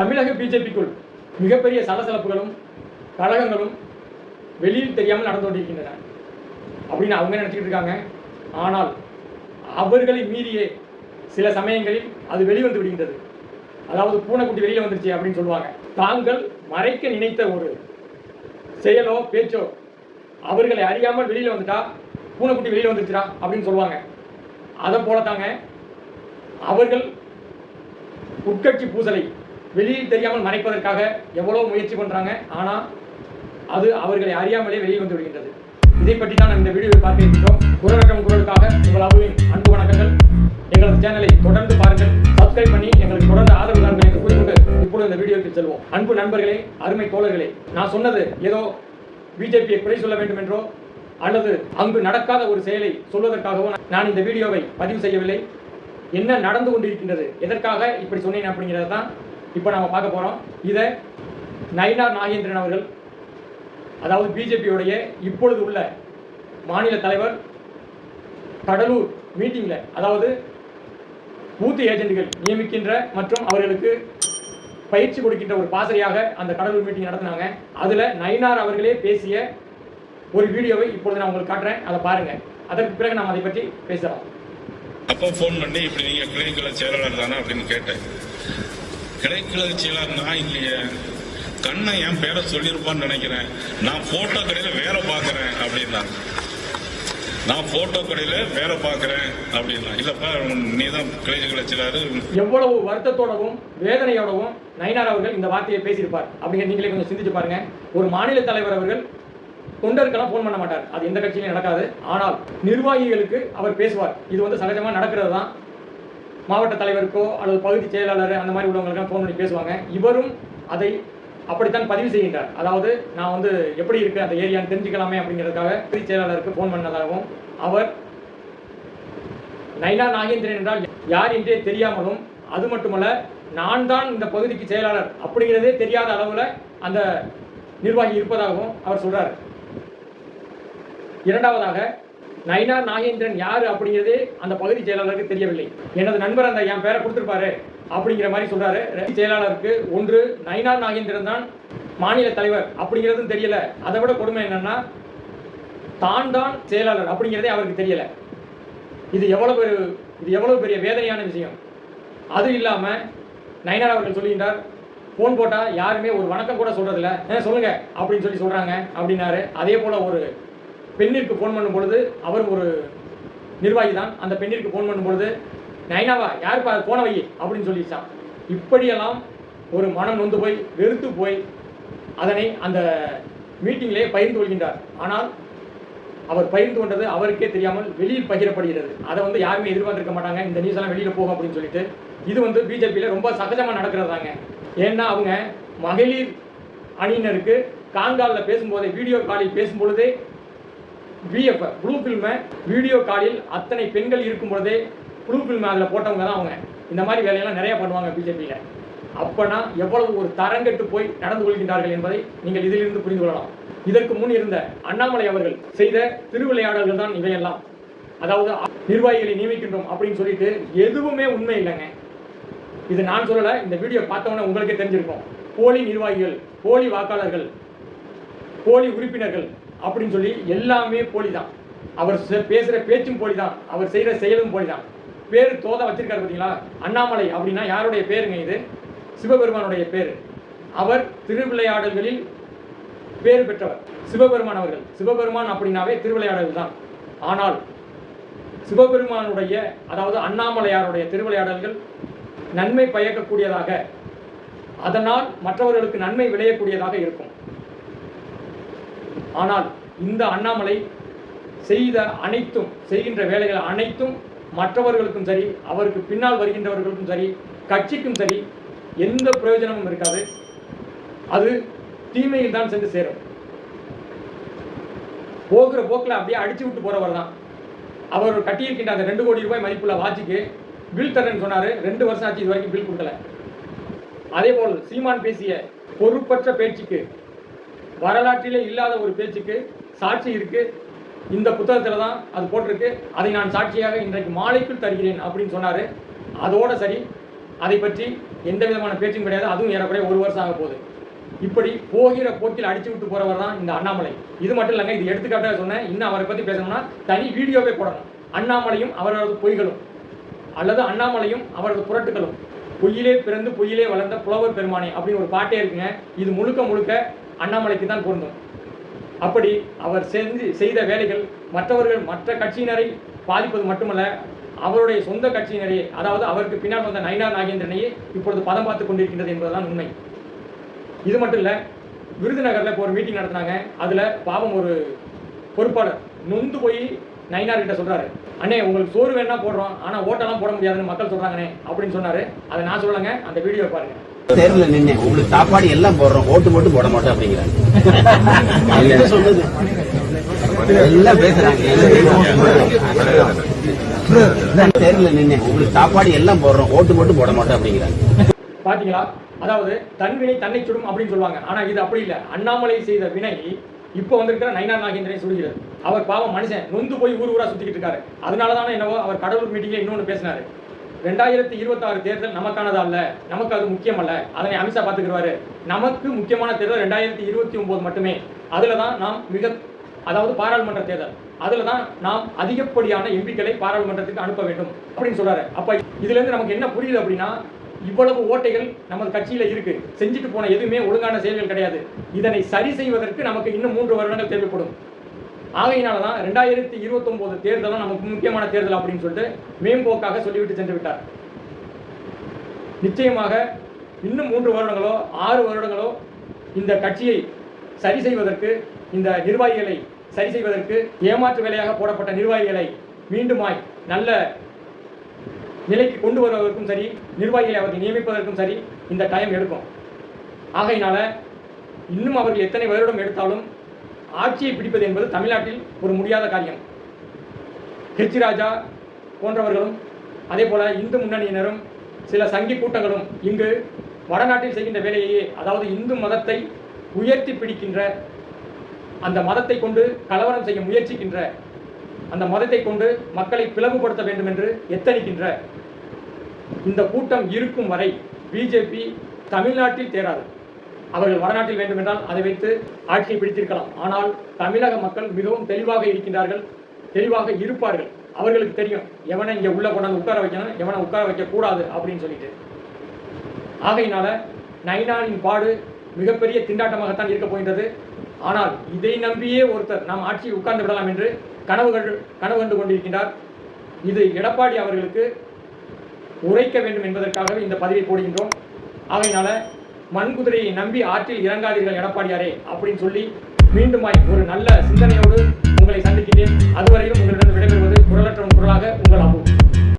தமிழக பிஜேபிக்குள் மிகப்பெரிய சலசலப்புகளும் கழகங்களும் வெளியில் தெரியாமல் நடந்து கொண்டிருக்கின்றன. அப்படின்னு அவங்க நினச்சிக்கிட்டு இருக்காங்க? ஆனால் அவர்களை மீறியே சில சமயங்களில் அது வெளிவந்து விடுகின்றது. அதாவது பூனைக்குட்டி வெளியில் வந்துருச்சு அப்படின்னு சொல்லுவாங்க. தாங்கள் மறைக்க நினைத்த ஒரு செயலோ பேச்சோ அவர்களை அறியாமல் வெளியில் வந்துட்டா பூனைக்குட்டி வெளியில் வந்துருச்சுடா அப்படின்னு சொல்லுவாங்க. அதை தாங்க அவர்கள் உட்கட்சி பூசலை வெளியில் தெரியாமல் மறைப்பதற்காக எவ்வளோ முயற்சி பண்ணுறாங்க ஆனால் அது அவர்களை அறியாமலே வெளியே வந்து விடுகின்றது. இதை பற்றி தான் இந்த வீடியோவில் பார்க்க இருக்கின்றோம். குரலக்கம் குரலுக்காக உங்கள் அபுவின் அன்பு வணக்கங்கள். எங்களது சேனலை தொடர்ந்து பாருங்கள் சப்ஸ்கிரைப் பண்ணி எங்களுக்கு தொடர்ந்து ஆதரவு தாருங்கள் என்று கூறிக்கொண்டு இப்பொழுது இந்த வீடியோவுக்கு செல்வோம். அன்பு நண்பர்களே அருமை தோழர்களே நான் சொன்னது ஏதோ பிஜேபியை குறை சொல்ல வேண்டும் என்றோ அல்லது அங்கு நடக்காத ஒரு செயலை சொல்வதற்காகவோ நான் இந்த வீடியோவை பதிவு செய்யவில்லை. என்ன நடந்து கொண்டிருக்கின்றது எதற்காக இப்படி சொன்னேன் அப்படிங்கிறது தான் இப்போ நம்ம பார்க்க போகிறோம் இதை நயினார் நாகேந்திரன் அவர்கள் அதாவது பிஜேபியுடைய இப்பொழுது உள்ள மாநில தலைவர் கடலூர் மீட்டிங்கில் அதாவது பூத்து ஏஜென்ட்டுகள் நியமிக்கின்ற மற்றும் அவர்களுக்கு பயிற்சி கொடுக்கின்ற ஒரு பாசறையாக அந்த கடலூர் மீட்டிங் நடத்தினாங்க. அதில் நயினார் அவர்களே பேசிய ஒரு வீடியோவை இப்பொழுது நான் உங்களுக்கு காட்டுறேன். அதை பாருங்கள் அதற்கு பிறகு நாம் அதை பற்றி பேசலாம். அப்போ ஃபோன் பண்ணி இப்படி நீங்கள் கிளினிக்கில் செயலாளர் தானே அப்படின்னு கேட்டேன். கிடைக்கல செயலாளர் நான் இல்லையே. கண்ணை என் பேரை சொல்லியிருப்பான்னு நினைக்கிறேன். நான் போட்டோ கடையில் வேலை பார்க்குறேன் அப்படின்னா. நான் போட்டோ கடையில வேலை பார்க்குறேன் அப்படின்னா. இல்லப்பா நீ தான் கிளைக்கழக செயலாளர் எவ்வளவு வருத்தத்தோடவும் வேதனையோடவும் நயினார் அவர்கள் இந்த வார்த்தையை பேசியிருப்பார். அப்படிங்கிற நீங்களே கொஞ்சம் சிந்திச்சு பாருங்க. ஒரு மாநில தலைவர் அவர்கள் தொண்டருக்கெல்லாம் ஃபோன் பண்ண மாட்டார். அது எந்த கட்சியிலும் நடக்காது. ஆனால் நிர்வாகிகளுக்கு அவர் பேசுவார். இது வந்து சகஜமாக நடக்கிறது தான் மாவட்ட தலைவருக்கோ அல்லது பகுதி செயலாளர் அந்த மாதிரி உள்ளவங்களுக்கெல்லாம் ஃபோன் பண்ணி பேசுவாங்க. இவரும் அதை அப்படித்தான் பதிவு செய்கின்றார். அதாவது நான் வந்து எப்படி இருக்குது அந்த ஏரியான்னு தெரிஞ்சுக்கலாமே அப்படிங்கிறதுக்காக பகுதி செயலாளருக்கு ஃபோன் பண்ணதாகவும் அவர் நைனா நாகேந்திரன் என்றால் யார் என்றே தெரியாமலும் அது மட்டுமல்ல நான் தான் இந்த பகுதிக்கு செயலாளர் அப்படிங்கிறதே தெரியாத அளவில் அந்த நிர்வாகி இருப்பதாகவும் அவர் சொல்கிறார் இரண்டாவதாக நயினார் நாகேந்திரன் யார் அப்படிங்கிறது அந்த பகுதி செயலாளருக்கு தெரியவில்லை. எனது நண்பர் அந்த என் பேரை கொடுத்துருப்பாரு அப்படிங்கிற மாதிரி சொல்றாரு. பகுதி செயலாளருக்கு ஒன்று நயினார் நாகேந்திரன் தான் மாநில தலைவர் அப்படிங்கிறதும் தெரியல. அதை விட கொடுமை என்னன்னா தான் தான் செயலாளர் அப்படிங்கிறதே அவருக்கு தெரியல. இது எவ்வளவு இது எவ்வளவு பெரிய வேதனையான விஷயம். அது இல்லாம நயனார் அவர்கள் சொல்லுகின்றார் ஃபோன் போட்டால் யாருமே ஒரு வணக்கம் கூட சொல்கிறதில்ல "ஆ, அப்படின்னு சொல்லி சொல்கிறாங்க அப்படின்னாரு. அதே போல் ஒரு பெண்ணிற்கு ஃபோன் பண்ணும் பொழுது அவர் ஒரு நிர்வாகி தான். அந்த பெண்ணிற்கு ஃபோன் பண்ணும் பொழுது நைனாவா யாருப்பா போன வை அப்படின்னு சொல்லிச்சான் இப்படியெல்லாம் ஒரு மனம் நொந்து போய் வெறுத்து போய் அதனை அந்த மீட்டிங்கிலே பகிர்ந்து கொள்கின்றார். ஆனால் அவர் பகிர்ந்து கொண்டது அவருக்கே தெரியாமல் வெளியில் பகிரப்படுகிறது. அதை வந்து யாருமே எதிர்பார்த்திருக்க மாட்டாங்க. இந்த நியூஸ் எல்லாம் வெளியில் போகும் அப்படின்னு சொல்லிட்டு. இது வந்து பிஜேபியில் ரொம்ப சகஜமாக நடக்கிறதாங்க. ஏன்னா அவங்க மகளிர் அணியினருக்கு கான்காலில் பேசும்போதே வீடியோ காலில் பேசும்பொழுதே விஎஃப் ப்ளூ ஃபில்மை வீடியோ காலில் அத்தனை பெண்கள் இருக்கும் பொழுதே ப்ளூ ஃபில்ம் அதில் போட்டவங்க தான் அவங்க. இந்த மாதிரி வேலையெல்லாம் நிறையா பண்ணுவாங்க பிஜேபியில் அப்பனா எவ்வளவு ஒரு தரங்கெட்டு போய் நடந்து கொள்கின்றார்கள் என்பதை நீங்கள் இதிலிருந்து புரிந்து கொள்ளலாம். இதற்கு முன் இருந்த அண்ணாமலை அவர்கள் செய்த திருவிளையாடல்கள் தான் இவையெல்லாம். அதாவது நிர்வாகிகளை நியமிக்கின்றோம் அப்படின்னு சொல்லிட்டு எதுவுமே உண்மை இல்லைங்க. இது நான் சொல்லலை இந்த வீடியோ பார்த்தவொன்னே உங்களுக்கே தெரிஞ்சிருக்கும். போலி நிர்வாகிகள் போலி வாக்காளர்கள் போலி உறுப்பினர்கள் அப்படின்னு சொல்லி எல்லாமே போலி தான் அவர் செ- பேச்சும் போலி தான் அவர் செய்கிற செயலும் போலி தான் பேர் தோதா வச்சிருக்காரு பார்த்தீங்களா அண்ணாமலை அப்படின்னா யாருடைய பேருங்க இது? சிவபெருமானுடைய பேர். அவர் திருவிளையாடல்களில் பேர் பெற்றவர். சிவபெருமான் அவர்கள். சிவபெருமான் அப்படின்னாவே திருவிளையாடல் தான் ஆனால் சிவபெருமானுடைய அதாவது அண்ணாமலையாருடைய திருவிளையாடல்கள் நன்மை பயக்கக்கூடியதாக அதனால் மற்றவர்களுக்கு நன்மை விளையக்கூடியதாக இருக்கும். ஆனால் இந்த அண்ணாமலை செய்த அனைத்தும் செய்கின்ற வேலைகள் அனைத்தும் மற்றவர்களுக்கும் சரி அவருக்கு பின்னால் வருகின்றவர்களுக்கும் சரி கட்சிக்கும் சரி எந்த பிரயோஜனமும் இருக்காது. அது தீமையில் தான் சென்று சேரும். போகிற போக்கில் அப்படியே அடிச்சு விட்டு போகிறவர் தான். அவர் கட்டியிருக்கின்ற அந்த ரெண்டு கோடி ரூபாய் மதிப்புள்ள வாட்சிக்கு பில் தரேன்னு சொன்னாரு. ரெண்டு வருஷம் ஆச்சு இது வரைக்கும் பில் கொடுக்கல. அதே போல் சீமான் பேசிய பொறுப்பற்ற பேச்சுக்கு வரலாற்றிலே இல்லாத ஒரு பேச்சுக்கு சாட்சி இருக்கு. இந்த புத்தகத்தில் தான் அது போட்டிருக்கு. அதை நான் சாட்சியாக இன்றைக்கு மாலைக்குள் தருகிறேன் அப்படின்னு சொன்னார். அதோடு சரி அதை பற்றி எந்த விதமான பேச்சும் கிடையாது. அதுவும் ஏறக்குறைய ஒரு வருஷம் ஆக போகுது. இப்படி போகிற போக்கில் அடிச்சு விட்டு போகிறவர் தான் இந்த அண்ணாமலை. இது மட்டும் இல்லைங்க இது எடுத்துக்காட்டாக சொன்னேன். இன்னும் அவரை பற்றி பேசணும்னா தனி வீடியோவே போடணும். அண்ணாமலையும் அவரது பொய்களும். அல்லது அண்ணாமலையும் அவரது புரட்டுகளும். பொய்யிலே பிறந்து பொய்யிலே வளர்ந்த புலவர் பெருமானே அப்படின்னு ஒரு பாட்டே இருக்குங்க. இது முழுக்க முழுக்க அண்ணாமலைக்கு தான் பொருந்தும். அப்படி அவர் செஞ்சு செய்த வேலைகள் மற்றவர்கள் மற்ற கட்சியினரை பாதிப்பது மட்டுமல்ல அவருடைய சொந்த கட்சியினரையே அதாவது அவருக்கு பின்னால் வந்த நயினார் நாகேந்திரனையே இப்பொழுது பதம் பார்த்து கொண்டிருக்கின்றது என்பதுதான் உண்மை. இது மட்டும் இல்லை விருதுநகரில் இப்போ ஒரு மீட்டிங் நடத்துனாங்க. அதில் பாவம் ஒரு பொறுப்பாளர் நொந்து போய் நயினார் சொல்கிறாரு அண்ணே உங்களுக்கு சோறு வேணா போடுறோம். ஆனால் ஓட்டெல்லாம் போட முடியாதுன்னு மக்கள் சொல்கிறாங்கண்ணே அப்படின்னு சொன்னார். அதை நான் சொல்லலைங்க அந்த வீடியோ பாருங்கள் தேர்வுல நின்று உங்களுக்கு சாப்பாடு எல்லாம் போடுறோம் ஓட்டு போட்டு போட மாட்டோம் அப்படிங்கிறாங்க. என்ன சொல்லுது எல்லாம் பேசுறாங்க தேர்வுல நின்று உங்களுக்கு சாப்பாடு எல்லாம் போடுறோம் ஓட்டு போட்டு போட மாட்டோம் அப்படிங்கிறாங்க. பாத்தீங்களா? அதாவது தன் வினை தன்னை சுடும் அப்படின்னு சொல்லுவாங்க. ஆனா இது அப்படி இல்லை. அண்ணாமலை செய்த வினை இப்போ வந்திருக்கிற நைனா நாகேந்திரனை சுடுகிறது. அவர் பாவம் மனுஷன் நொந்து போய் ஊர் ஊரா சுத்திக்கிட்டு இருக்காரு. அதனால தானே என்னவோ அவர் கடலூர் மீட்டிங்ல இன்னொன்று பேசினாரு. ரெண்டாயிரத்தி இருபத்தாறு தேர்தல் நமக்கானதா அல்ல நமக்கு அது முக்கியம் அல்ல அதனை அமித்ஷா பார்த்துக்கிறாரு நமக்கு முக்கியமான தேர்தல் ரெண்டாயிரத்தி இருபத்தி ஒன்பது மட்டுமே. அதில் தான் நாம் மிக அதாவது பாராளுமன்ற தேர்தல். அதில் தான் நாம் அதிகப்படியான எம்பிக்களை பாராளுமன்றத்துக்கு அனுப்ப வேண்டும் அப்படின்னு சொல்கிறாரு அப்போ இதுலேருந்து நமக்கு என்ன புரியுது அப்படின்னா இவ்வளவு ஓட்டைகள் நமது கட்சியில் இருக்கு. செஞ்சுட்டு போன எதுவுமே ஒழுங்கான செயல்கள் கிடையாது. இதனை சரி செய்வதற்கு நமக்கு இன்னும் மூன்று வருடங்கள் தேவைப்படும். ஆகையினால தான் ரெண்டாயிரத்தி இருபத்தொம்போது தேர்தல் நமக்கு முக்கியமான தேர்தல் அப்படின்னு சொல்லிட்டு மேம்போக்காக சொல்லிவிட்டு சென்று விட்டார். நிச்சயமாக இன்னும் மூன்று வருடங்களோ ஆறு வருடங்களோ இந்த கட்சியை சரி செய்வதற்கு இந்த நிர்வாகிகளை சரி செய்வதற்கு ஏமாற்று வேலையாக போடப்பட்ட நிர்வாகிகளை மீண்டுமாய் நல்ல நிலைக்கு கொண்டு வருவதற்கும் சரி நிர்வாகிகளை அவர்கள் நியமிப்பதற்கும் சரி இந்த டைம் எடுக்கும். ஆகையினால இன்னும் அவர்கள் எத்தனை வருடம் எடுத்தாலும் ஆட்சியை பிடிப்பது என்பது தமிழ்நாட்டில் ஒரு முடியாத காரியம். ஹெச் ராஜா போன்றவர்களும் அதே போல இந்து முன்னணியினரும் சில சங்கி கூட்டங்களும் இங்கு வடநாட்டில் செய்கின்ற வேலையையே அதாவது இந்து மதத்தை உயர்த்தி பிடிக்கின்ற அந்த மதத்தை கொண்டு கலவரம் செய்ய முயற்சிக்கின்ற அந்த மதத்தை கொண்டு மக்களை பிளவுபடுத்த வேண்டும் என்று எத்தனிக்கின்ற இந்த கூட்டம் இருக்கும் வரை பிஜேபி தமிழ்நாட்டில் தேராது. அவர்கள் வடநாட்டில் வேண்டுமென்றால் அதை வைத்து ஆட்சியை பிடித்திருக்கலாம். ஆனால் தமிழக மக்கள் மிகவும் தெளிவாக இருக்கின்றார்கள் தெளிவாக இருப்பார்கள். அவர்களுக்கு தெரியும் எவனை இங்கே உள்ள கொண்டாந்து உட்கார வைக்கணும் எவனை உட்கார வைக்கக்கூடாது அப்படின்னு சொல்லிட்டு. ஆகையினால நைனானின் பாடு மிகப்பெரிய திண்டாட்டமாகத்தான் இருக்க போகின்றது. ஆனால் இதை நம்பியே ஒருத்தர் நாம் ஆட்சியை உட்கார்ந்து விடலாம் என்று கனவு கண்டு கனவு கண்டு கொண்டிருக்கின்றார். இது எடப்பாடி அவர்களுக்கு உரைக்க வேண்டும் என்பதற்காகவே இந்த பதிவை போடுகின்றோம். ஆகையினால மண்குதிரையை நம்பி ஆற்றில் இறங்காதீர்கள் எடப்பாடியாரே அப்படின்னு சொல்லி மீண்டுமாய் ஒரு நல்ல சிந்தனையோடு உங்களை சந்திக்கின்றேன். அதுவரையிலும் உங்களிடம் விடைபெறுவது குரலற்ற குரலாக உங்கள் அபு.